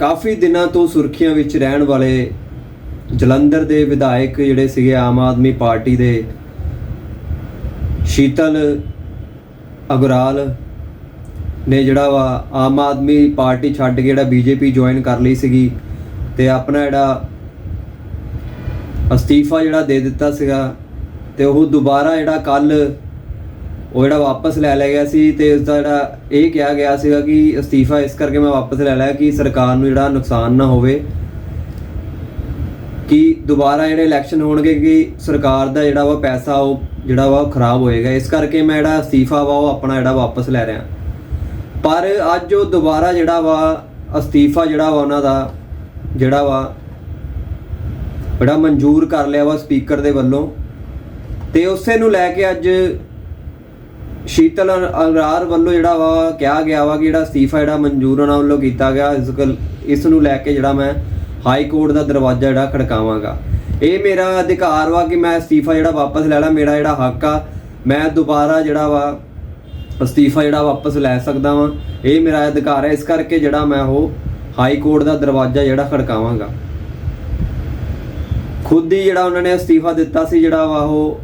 ਕਾਫੀ ਦਿਨਾਂ ਤੋਂ ਸੁਰਖੀਆਂ ਵਿੱਚ ਰਹਿਣ ਵਾਲੇ ਜਲੰਧਰ ਦੇ ਵਿਧਾਇਕ ਜਿਹੜੇ ਸੀਗੇ ਆਮ ਆਦਮੀ ਪਾਰਟੀ ਦੇ ਸ਼ੀਤਲ ਅਗਰਾਲ ਨੇ ਜਿਹੜਾ ਵਾ ਆਮ ਆਦਮੀ ਪਾਰਟੀ ਛੱਡ ਕੇ ਜਿਹੜਾ ਬੀਜੇਪੀ ਜੁਆਇਨ ਕਰ ਲਈ ਸੀਗੀ ਤੇ ਆਪਣਾ ਜਿਹੜਾ ਅਸਤੀਫਾ ਜਿਹੜਾ ਦੇ ਦਿੱਤਾ ਸੀਗਾ ਤੇ ਉਹ ਦੁਬਾਰਾ ਜਿਹੜਾ ਕੱਲ ਉਹ ਜਿਹੜਾ ਵਾਪਸ ਲੈ ਲਿਆ ਗਿਆ ਸੀ ਤੇ ਉਸ ਦਾ ਜਿਹੜਾ ਇਹ ਕਿਹਾ ਗਿਆ ਸੀਗਾ ਕਿ ਅਸਤੀਫਾ ਇਸ ਕਰਕੇ ਮੈਂ ਵਾਪਸ ਲੈ ਲਿਆ ਕਿ ਸਰਕਾਰ ਨੂੰ ਜਿਹੜਾ ਨੁਕਸਾਨ ਨਾ ਹੋਵੇ, ਕਿ ਦੁਬਾਰਾ ਜਿਹੜੇ ਇਲੈਕਸ਼ਨ ਹੋਣਗੇ ਕਿ ਸਰਕਾਰ ਦਾ ਜਿਹੜਾ ਵਾ ਪੈਸਾ ਉਹ ਜਿਹੜਾ ਵਾ ਉਹ ਖਰਾਬ ਹੋਏਗਾ। ਇਸ ਕਰਕੇ ਮੈਂ ਜਿਹੜਾ ਅਸਤੀਫਾ ਵਾ ਉਹ ਆਪਣਾ ਜਿਹੜਾ ਵਾਪਸ ਲੈ ਰਿਹਾ। ਪਰ ਅੱਜ ਉਹ ਦੁਬਾਰਾ ਜਿਹੜਾ ਵਾ ਅਸਤੀਫਾ ਜਿਹੜਾ ਵਾ ਉਹਨਾਂ ਦਾ ਜਿਹੜਾ ਵਾ ਬੜਾ ਮਨਜ਼ੂਰ ਕਰ ਲਿਆ ਵਾ ਸਪੀਕਰ ਦੇ ਵੱਲੋਂ। ਤੇ ਉਸੇ ਨੂੰ ਲੈ ਕੇ ਅੱਜ ਸ਼ੀਤਲ ਅਗਰਾਰ ਵੱਲੋਂ ਜਿਹੜਾ ਵਾ ਕਿਹਾ ਗਿਆ ਵਾ ਕਿ ਜਿਹੜਾ ਅਸਤੀਫਾ ਜਿਹੜਾ ਮਨਜ਼ੂਰ ਉਹਨਾਂ ਵੱਲੋਂ ਕੀਤਾ ਗਿਆ, ਇਸ ਗੱਲ ਇਸ ਨੂੰ ਲੈ ਕੇ ਜਿਹੜਾ ਮੈਂ ਹਾਈ ਕੋਰਟ ਦਾ ਦਰਵਾਜ਼ਾ ਜਿਹੜਾ ਖੜਕਾਵਾਂਗਾ। ਇਹ ਮੇਰਾ ਅਧਿਕਾਰ ਵਾ ਕਿ ਮੈਂ ਅਸਤੀਫਾ ਜਿਹੜਾ ਵਾਪਸ ਲੈ ਲਾਂ, ਮੇਰਾ ਜਿਹੜਾ ਹੱਕ ਆ, ਮੈਂ ਦੁਬਾਰਾ ਜਿਹੜਾ ਵਾ ਅਸਤੀਫਾ ਜਿਹੜਾ ਵਾਪਸ ਲੈ ਸਕਦਾ ਵਾਂ। ਇਹ ਮੇਰਾ ਅਧਿਕਾਰ ਹੈ, ਇਸ ਕਰਕੇ ਜਿਹੜਾ ਮੈਂ ਉਹ ਹਾਈ ਕੋਰਟ ਦਾ ਦਰਵਾਜ਼ਾ ਜਿਹੜਾ ਖੜਕਾਵਾਂਗਾ। ਖੁਦ ਹੀ ਜਿਹੜਾ ਉਹਨਾਂ ਨੇ ਅਸਤੀਫਾ ਦਿੱਤਾ ਸੀ ਜਿਹੜਾ ਵਾ ਉਹ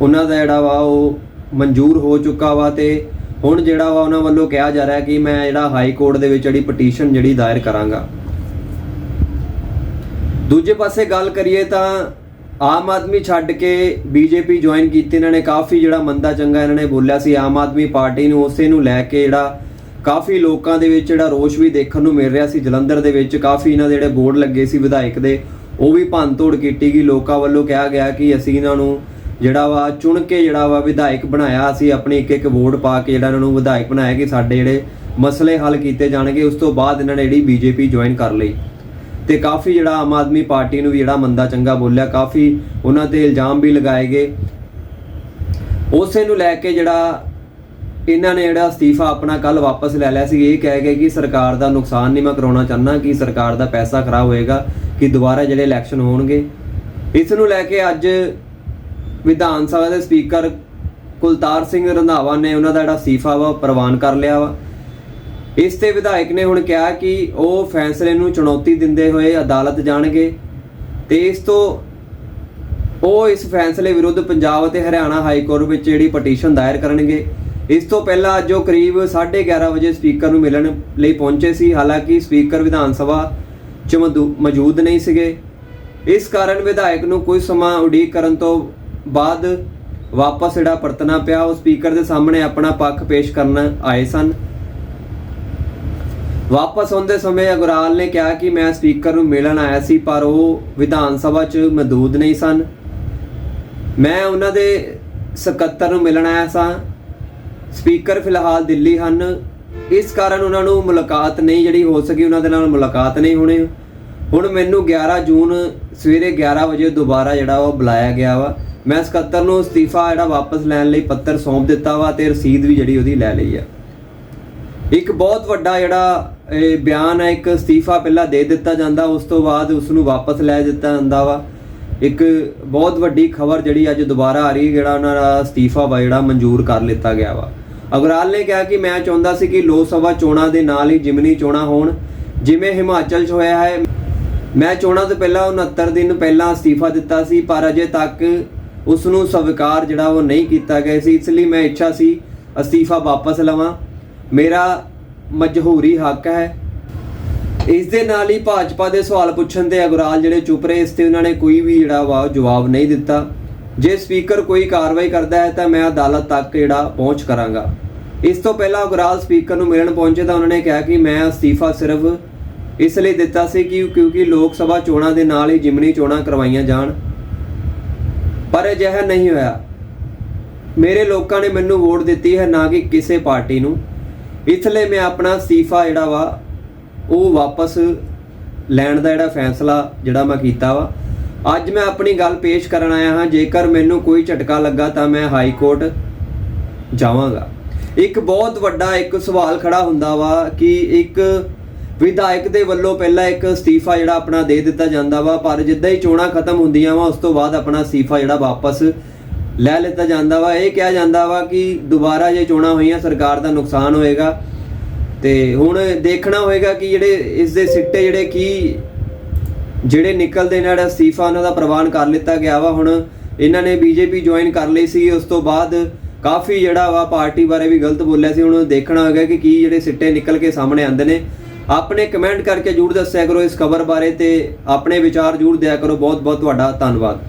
ਉਹਨਾਂ ਦਾ ਜਿਹੜਾ ਵਾ ਉਹ ਮਨਜ਼ੂਰ ਹੋ ਚੁੱਕਾ ਵਾ ਤੇ ਹੁਣ ਜਿਹੜਾ ਵਾ ਉਹਨਾਂ ਵੱਲੋਂ ਕਿਹਾ ਜਾ ਰਿਹਾ ਕਿ ਮੈਂ ਜਿਹੜਾ ਹਾਈ ਕੋਰਟ ਦੇ ਵਿੱਚ ਜਿਹੜੀ ਪਟੀਸ਼ਨ ਜਿਹੜੀ ਦਾਇਰ ਕਰਾਂਗਾ। ਦੂਜੇ ਪਾਸੇ ਗੱਲ ਕਰੀਏ ਤਾਂ ਆਮ ਆਦਮੀ ਛੱਡ ਕੇ ਬੀਜੇਪੀ ਜੁਆਇਨ ਕੀਤੀ ਇਹਨਾਂ ਨੇ, ਕਾਫੀ ਜਿਹੜਾ ਮੰਦਾ ਚੰਗਾ ਇਹਨਾਂ ਨੇ ਬੋਲਿਆ ਸੀ। ਆਮ ਆਦਮੀ ਪਾਰਟੀ ਨੂੰ ਉਸੇ ਨੂੰ ਲੈ ਕੇ ਜਿਹੜਾ ਕਾਫੀ ਲੋਕਾਂ ਦੇ ਵਿੱਚ ਜਿਹੜਾ ਰੋਸ਼ ਵੀ ਦੇਖਣ ਨੂੰ ਮਿਲ ਰਿਹਾ ਸੀ। ਜਲੰਧਰ ਦੇ ਵਿੱਚ ਕਾਫੀ ਇਹਨਾਂ ਦੇ ਜਿਹੜੇ ਬੋਰਡ ਲੱਗੇ ਸੀ ਵਿਧਾਇਕ ਦੇ, ਉਹ ਵੀ ਭੰਨ ਤੋੜ ਕੀਤੀ ਗਈ। ਲੋਕਾਂ ਵੱਲੋਂ ਕਿਹਾ ਗਿਆ ਕਿ ਅਸੀਂ ਇਹਨਾਂ ਨੂੰ ਜਿਹੜਾ ਵਾ, ਚੁਣ ਕੇ ਜਿਹੜਾ ਵਾ ਵਿਧਾਇਕ ਬਣਾਇਆ ਅਸੀਂ ਆਪਣੀ ਇੱਕ ਇੱਕ ਵੋਟ ਪਾ ਕੇ ਜਿਹੜਾ ਇਹਨਾਂ ਨੂੰ ਵਿਧਾਇਕ ਬਣਾਇਆ ਕਿ ਸਾਡੇ ਜਿਹੜੇ ਮਸਲੇ ਹੱਲ ਕੀਤੇ ਜਾਣਗੇ, ਉਸ ਤੋਂ ਬਾਅਦ ਇਹਨਾਂ ਨੇ ਜਿਹੜੀ ਬੀਜੇਪੀ ਜੁਆਇਨ ਕਰ ਲਈ। ਤੇ ਕਾਫੀ ਜਿਹੜਾ ਆਮ ਆਦਮੀ ਪਾਰਟੀ ਨੂੰ ਵੀ ਜਿਹੜਾ ਮੰਦਾ ਚੰਗਾ ਬੋਲਿਆ, ਕਾਫੀ ਉਹਨਾਂ ਤੇ ਇਲਜ਼ਾਮ ਵੀ ਲਗਾਏ ਗਏ। ਉਸੇ ਨੂੰ ਲੈ ਕੇ ਜਿਹੜਾ ਇਹਨਾਂ ਨੇ ਜਿਹੜਾ ਅਸਤੀਫਾ ਆਪਣਾ ਕੱਲ ਵਾਪਸ ਲੈ ਲਿਆ ਸੀ, ਇਹ ਕਹਿ ਗਏ ਕਿ ਸਰਕਾਰ ਦਾ ਨੁਕਸਾਨ ਨਹੀਂ ਮੈਂ ਕਰਾਉਣਾ ਚਾਹੁੰਦਾ, ਕਿ ਸਰਕਾਰ ਦਾ ਪੈਸਾ ਖਰਾਬ ਹੋਏਗਾ, ਕਿ ਦੁਬਾਰਾ ਜਿਹੜੇ ਇਲੈਕਸ਼ਨ ਹੋਣਗੇ। ਇਸ ਨੂੰ ਲੈ ਕੇ ਅੱਜ ਵਿਧਾਨ ਸਭਾ ਦੇ ਸਪੀਕਰ ਕੁਲਤਾਰ ਸਿੰਘ ਰੰਧਾਵਾ ਨੇ ਉਹਨਾਂ ਦਾ ਜਿਹੜਾ ਅਸਤੀਫਾ ਵਾ ਪ੍ਰਵਾਨ ਕਰ ਲਿਆ ਵਾ। ਇਸ ਤੇ ਵਿਧਾਇਕ ਨੇ ਹੁਣ ਕਿਹਾ ਕਿ ਉਹ ਫੈਸਲੇ ਨੂੰ ਚੁਣੌਤੀ ਦਿੰਦੇ ਹੋਏ ਅਦਾਲਤ ਜਾਣਗੇ ਤੇ ਇਸ ਤੋਂ ਉਹ ਇਸ ਫੈਸਲੇ ਵਿਰੁੱਧ ਪੰਜਾਬ ਅਤੇ ਹਰਿਆਣਾ ਹਾਈ ਕੋਰਟ ਵਿੱਚ ਜਿਹੜੀ ਪਟੀਸ਼ਨ ਦਾਇਰ ਕਰਨਗੇ। ਇਸ ਤੋਂ ਪਹਿਲਾਂ ਅੱਜ ਉਹ ਕਰੀਬ 11:30 ਵਜੇ ਸਪੀਕਰ ਨੂੰ ਮਿਲਣ ਲਈ ਪਹੁੰਚੇ ਸੀ। ਹਾਲਾਂਕਿ ਸਪੀਕਰ ਵਿਧਾਨ ਸਭਾ 'ਚ ਮੌਜੂ- ਮੌਜੂਦ ਨਹੀਂ ਸੀਗੇ। ਇਸ ਕਾਰਨ ਵਿਧਾਇਕ ਨੂੰ ਕੁਝ ਸਮਾਂ ਉਡੀਕ ਕਰਨ ਤੋਂ ਬਾਅਦ ਵਾਪਸ ਜਿਹੜਾ ਪਰਤਣਾ ਪਿਆ, ਉਹ ਸਪੀਕਰ ਦੇ ਸਾਹਮਣੇ ਆਪਣਾ ਪੱਖ ਪੇਸ਼ ਕਰਨ ਆਏ ਸਨ। ਵਾਪਸ ਆਉਂਦੇ ਸਮੇਂ ਅਗਰਾਲ ਨੇ ਕਿਹਾ ਕਿ ਮੈਂ ਸਪੀਕਰ ਨੂੰ ਮਿਲਣ ਆਇਆ ਸੀ, ਪਰ ਉਹ ਵਿਧਾਨ ਸਭਾ 'ਚ ਮੌਜੂਦ ਨਹੀਂ ਸਨ। ਮੈਂ ਉਹਨਾਂ ਦੇ ਸਕੱਤਰ ਨੂੰ ਮਿਲਣ ਆਇਆ ਸਾਂ। ਸਪੀਕਰ ਫਿਲਹਾਲ ਦਿੱਲੀ ਹਨ। ਇਸ ਕਾਰਨ ਉਹਨਾਂ ਨੂੰ ਮੁਲਾਕਾਤ ਨਹੀਂ ਜਿਹੜੀ ਹੋ ਸਕੀ, ਉਹਨਾਂ ਦੇ ਨਾਲ ਮੁਲਾਕਾਤ ਨਹੀਂ ਹੋਣੀ। ਹੁਣ ਮੈਨੂੰ 11 ਜੂਨ ਸਵੇਰੇ 11 ਵਜੇ ਦੁਬਾਰਾ ਜਿਹੜਾ ਉਹ ਬੁਲਾਇਆ ਗਿਆ ਵਾ। ਮੈਂ ਸਕੱਤਰ ਨੂੰ ਅਸਤੀਫਾ ਜਿਹੜਾ ਵਾਪਸ ਲੈਣ ਲਈ ਪੱਤਰ ਸੌਂਪ ਦਿੱਤਾ ਵਾ ਤੇ ਰਸੀਦ ਵੀ ਜਿਹੜੀ ਉਹਦੀ ਲੈ ਲਈ ਆ। ਇੱਕ ਬਹੁਤ ਵੱਡਾ ਜਿਹੜਾ ਇਹ ਬਿਆਨ ਹੈ ਇੱਕ ਅਸਤੀਫਾ ਪਹਿਲਾਂ ਦੇ ਦਿੱਤਾ ਜਾਂਦਾ, ਉਸ ਤੋਂ ਬਾਅਦ ਉਸ ਨੂੰ ਵਾਪਸ ਲੈ ਦਿੱਤਾ ਜਾਂਦਾ ਵਾ। ਇੱਕ ਬਹੁਤ ਵੱਡੀ ਖਬਰ ਜਿਹੜੀ ਅੱਜ ਦੁਬਾਰਾ ਆ ਰਹੀ ਜਿਹੜਾ ਉਹਨਾਂ ਦਾ ਅਸਤੀਫਾ ਵਾ, ਜਿਹੜਾ ਮਨਜ਼ੂਰ ਕਰ ਲਿੱਤਾ ਗਿਆ ਵਾ। ਅਗਰਾਲ ਨੇ ਕਿਹਾ ਕਿ ਮੈਂ ਚਾਹੁੰਦਾ ਸੀ ਕਿ ਲੋਕ ਸਭਾ ਚੋਣਾਂ ਦੇ ਨਾਲ ਹੀ ਜਿਮਨੀ ਚੋਣਾਂ ਹੋਣ। ਜਿਵੇਂ ਹਿਮਾਚਲ 'ਚ ਹੋਇਆ ਹੈ ਮੈਂ ਚੋਣਾਂ ਤੋਂ ਪਹਿਲਾਂ 69 ਦਿਨ ਪਹਿਲਾਂ ਅਸਤੀਫਾ ਦਿੱਤਾ ਸੀ, ਪਰ ਅਜੇ ਤੱਕ ਉਸ ਨੂੰ ਸਵੀਕਾਰ ਜਿਹੜਾ ਉਹ ਨਹੀਂ ਕੀਤਾ ਗਿਆ ਸੀ। ਇਸ ਲਈ ਮੈਂ ਇੱਛਾ ਸੀ ਅਸਤੀਫਾ ਵਾਪਸ ਲਵਾਂ। ਮੇਰਾ ਮਜਹੂਰੀ ਹੱਕ ਹੈ। ਇਸ ਦੇ ਨਾਲ ਹੀ ਭਾਜਪਾ ਦੇ ਸਵਾਲ ਪੁੱਛਣ ਤੇ ਅਗਰਾਲ ਜਿਹੜੇ ਚੁੱਪ ਰਹੇ, ਇਸ ਤੇ ਉਹਨਾਂ ਨੇ ਕੋਈ ਵੀ ਜਿਹੜਾ ਵਾ ਉਹ ਜਵਾਬ ਨਹੀਂ ਦਿੱਤਾ। ਜੇ ਸਪੀਕਰ ਕੋਈ ਕਾਰਵਾਈ ਕਰਦਾ ਹੈ ਤਾਂ ਮੈਂ ਅਦਾਲਤ ਤੱਕ ਜਿਹੜਾ ਪਹੁੰਚ ਕਰਾਂਗਾ। ਇਸ ਤੋਂ ਪਹਿਲਾਂ ਅਗਰਾਲ ਸਪੀਕਰ ਨੂੰ ਮਿਲਣ ਪਹੁੰਚੇ ਤਾਂ ਉਹਨਾਂ ਨੇ ਕਿਹਾ ਕਿ ਮੈਂ ਅਸਤੀਫਾ ਸਿਰਫ ਇਸ ਲਈ ਦਿੱਤਾ ਸੀ ਕਿ ਕਿਉਂਕਿ ਲੋਕ ਸਭਾ ਚੋਣਾਂ ਦੇ ਨਾਲ ਹੀ ਜਿਮਨੀ ਚੋਣਾਂ ਕਰਵਾਈਆਂ ਜਾਣ। ਪਰ ਅਜਿਹਾ ਨਹੀਂ ਹੋਇਆ। ਮੇਰੇ ਲੋਕਾਂ ਨੇ ਮੈਨੂੰ ਵੋਟ ਦਿੱਤੀ ਹੈ ਨਾ ਕਿ ਕਿਸੇ ਪਾਰਟੀ ਨੂੰ। ਇਸ ਲਈ ਮੈਂ ਆਪਣਾ ਅਸਤੀਫਾ ਜਿਹੜਾ ਵਾ, ਉਹ ਵਾਪਸ ਲੈਣ ਦਾ ਜਿਹੜਾ ਫੈਸਲਾ ਜਿਹੜਾ ਮੈਂ ਕੀਤਾ ਵਾ। ਅੱਜ ਮੈਂ ਆਪਣੀ ਗੱਲ ਪੇਸ਼ ਕਰਨ ਆਇਆ ਹਾਂ। ਜੇਕਰ ਮੈਨੂੰ ਕੋਈ ਝਟਕਾ ਲੱਗਾ ਤਾਂ ਮੈਂ ਹਾਈ ਕੋਰਟ ਜਾਵਾਂਗਾ। ਇੱਕ ਬਹੁਤ ਵੱਡਾ ਇੱਕ ਸਵਾਲ ਖੜਾ ਹੁੰਦਾ ਵਾ ਕਿ ਇੱਕ ਵਿਧਾਇਕ ਦੇ ਵੱਲੋਂ ਪਹਿਲਾਂ ਇੱਕ ਅਸਤੀਫਾ ਜਿਹੜਾ ਆਪਣਾ ਦੇ ਦਿੱਤਾ ਜਾਂਦਾ ਵਾ, ਪਰ ਜਿੱਦਾਂ ਹੀ ਚੋਣਾਂ ਖਤਮ ਹੁੰਦੀਆਂ ਵਾ, ਉਸ ਤੋਂ ਬਾਅਦ ਆਪਣਾ ਅਸਤੀਫਾ ਜਿਹੜਾ ਵਾਪਸ ਲੈ ਲਿੱਤਾ ਜਾਂਦਾ ਵਾ। ਇਹ ਕਿਹਾ ਜਾਂਦਾ ਵਾ ਕਿ ਦੁਬਾਰਾ ਜੇ ਚੋਣਾਂ ਹੋਈਆਂ, ਸਰਕਾਰ ਦਾ ਨੁਕਸਾਨ ਹੋਏਗਾ। ਤੇ ਹੁਣ ਦੇਖਣਾ ਹੋਏਗਾ ਕਿ ਜਿਹੜੇ ਇਸ ਦੇ ਸਿੱਟੇ ਜਿਹੜੇ ਕੀ, ਜਿਹੜੇ ਨਿਕਲਦੇ ਨੇ, ਜਿਹੜਾ ਅਸਤੀਫਾ ਉਹਨਾਂ ਦਾ ਪ੍ਰਵਾਨ ਕਰ ਲਿੱਤਾ ਗਿਆ ਵਾ। ਹੁਣ ਇਹਨਾਂ ਨੇ ਬੀਜੇਪੀ ਜੁਆਇਨ ਕਰ ਲਈ ਸੀ। ਉਸ ਤੋਂ ਬਾਅਦ ਕਾਫੀ ਜਿਹੜਾ ਵਾ ਪਾਰਟੀ ਬਾਰੇ ਵੀ ਗਲਤ ਬੋਲਿਆ ਸੀ। ਹੁਣ ਦੇਖਣਾ ਹੋਏਗਾ ਕਿ ਕੀ ਜਿਹੜੇ ਸਿੱਟੇ ਨਿਕਲ ਕੇ ਸਾਹਮਣੇ ਆਉਂਦੇ ਨੇ। ਆਪਣੇ ਕਮੈਂਟ ਕਰਕੇ ਜਰੂਰ ਦੱਸਿਆ ਕਰੋ ਇਸ ਖਬਰ ਬਾਰੇ ਤੇ ਆਪਣੇ ਵਿਚਾਰ ਜਰੂਰ ਦਿਆ ਕਰੋ। ਬਹੁਤ ਬਹੁਤ ਤੁਹਾਡਾ ਧੰਨਵਾਦ।